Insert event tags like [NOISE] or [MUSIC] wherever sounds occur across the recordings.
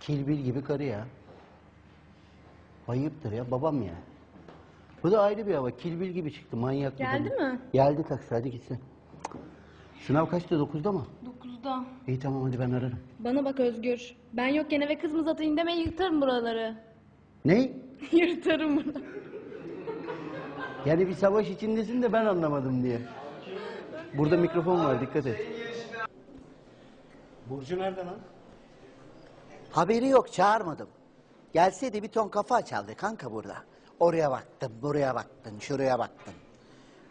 Kilbil gibi karı ya. Ayıptır ya babam ya. Bu da ayrı bir hava. Kilbil gibi çıktı manyak. Geldi mi? Geldi taksi hadi gitsin. Sınav kaçtı? Dokuzda mı? Dokuzda. İyi tamam hadi ben ararım. Bana bak Özgür. Ben yokken eve kız mı satayım deme yırtarım buraları. Ne? [LAUGHS] yırtarım buraları. Yani bir savaş içindesin de ben anlamadım diye. Burada mikrofon var dikkat et. Burcu nerede lan? Haberi yok çağırmadım. Gelseydi bir ton kafa açardı kanka burada. Oraya baktım, buraya baktın, şuraya baktın.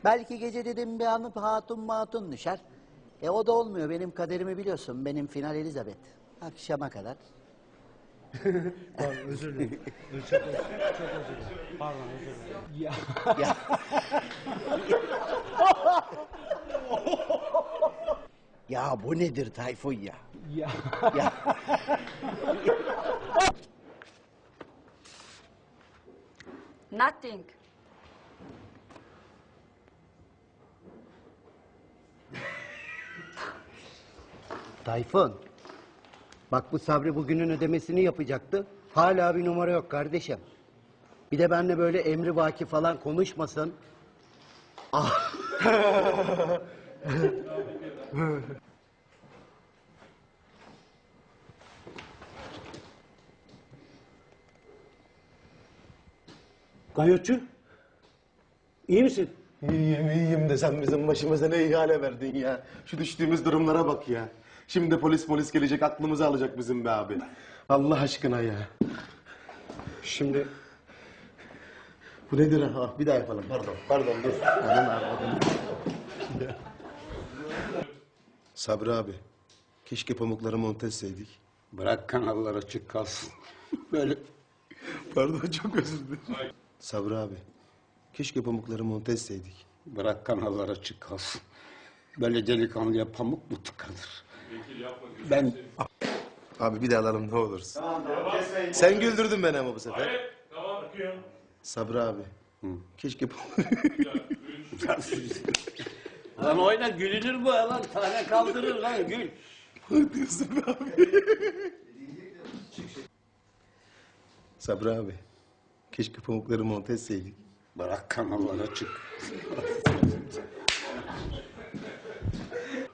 Belki gece dedim bir anıp hatun matun düşer. E o da olmuyor benim kaderimi biliyorsun. Benim final Elizabeth. Akşama kadar. [LAUGHS] Pardon özür dilerim. Dur, çok özür, çok özür dilerim. Pardon özür dilerim. Ya. [LAUGHS] ya bu nedir Tayfun ya? Ya. Ya. [LAUGHS] Nothing. Tayfun. Bak bu Sabri bugünün ödemesini yapacaktı. Hala bir numara yok kardeşim. Bir de benimle böyle emri vaki falan konuşmasın. Ah. [LAUGHS] Gayotçu. İyi misin? İyiyim iyiyim de sen bizim başımıza ne ihale verdin ya. Şu düştüğümüz durumlara bak ya. Şimdi polis polis gelecek aklımızı alacak bizim be abi. Allah aşkına ya. Şimdi Bu nedir ha? Bir daha yapalım pardon. Pardon dur. Aman abi, aman. Sabri abi. Keşke pamukları monte etseydik. Bırak kanallar açık kalsın. Böyle Pardon çok özür dilerim. Sabri abi. Keşke pamukları monte etseydik. bırak kanallar açık kalsın. Böyle delikanlıya pamuk mu tıkanır? Ben Abi bir daha alalım ne olursun. Sen güldürdün beni ama bu sefer. Sabri abi. Keşke [LAUGHS] Lan oyna gülünür bu lan. Tane kaldırır lan gül. diyorsun be abi. Sabri abi. Keşke pamukları monte etseydik. Bırak kanallar açık.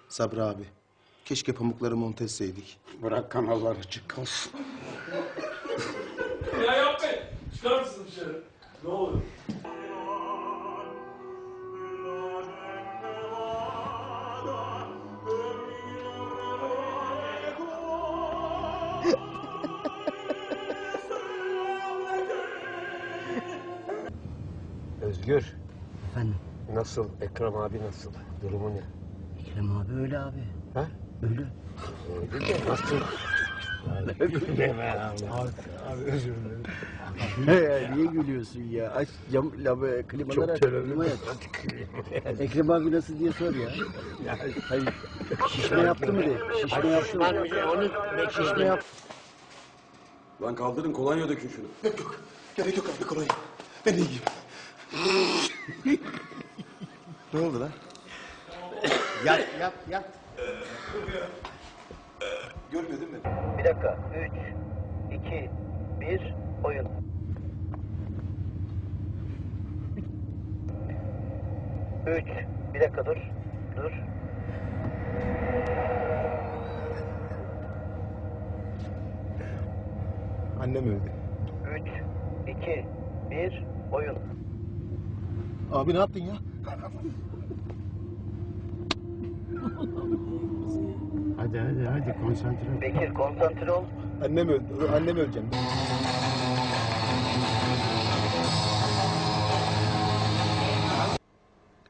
Sabri abi. Keşke pamukları monte etseydik. Bırak kanallar açık kalsın. Ya yapmayın. Çıkar mısın dışarı? Ne olur. Özgür. Efendim Nasıl? Ekrem abi nasıl? Durumu ne? Ekrem abi öyle abi. Ha? Öyle. Nasıl? Deme abi. Abi özür dilerim. Niye gülüyorsun ya? Aç cam, lava, klimaları Çok aç. Klima. Ekrem abi nasıl diye sor ya. Hayır. Şişme yaptı mı de? Şişme yaptı mı? Onu Şişme yap. Lan kaldırın kolonya dökün şunu. Yok yok. Gerek yok abi kolay. Ben iyiyim. Ne oldu lan? Yat yat yat. Görmüyor değil mi? Bir dakika. Üç, iki, bir, oyun. Üç, bir dakika dur. Dur. Annem öldü. Üç, iki, bir, oyun. Abi ne yaptın ya? Hadi hadi hadi konsantre ol. Bekir konsantre ol. Annem öldü. Annem öleceğim.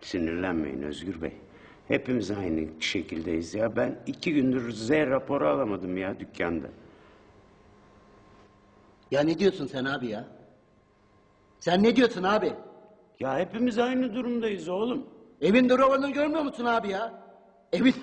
Sinirlenmeyin Özgür Bey. Hepimiz aynı şekildeyiz ya. Ben iki gündür Z raporu alamadım ya dükkanda. Ya ne diyorsun sen abi ya? Sen ne diyorsun abi? Ya hepimiz aynı durumdayız oğlum. Evin durumunü görmüyor musun abi ya? Evin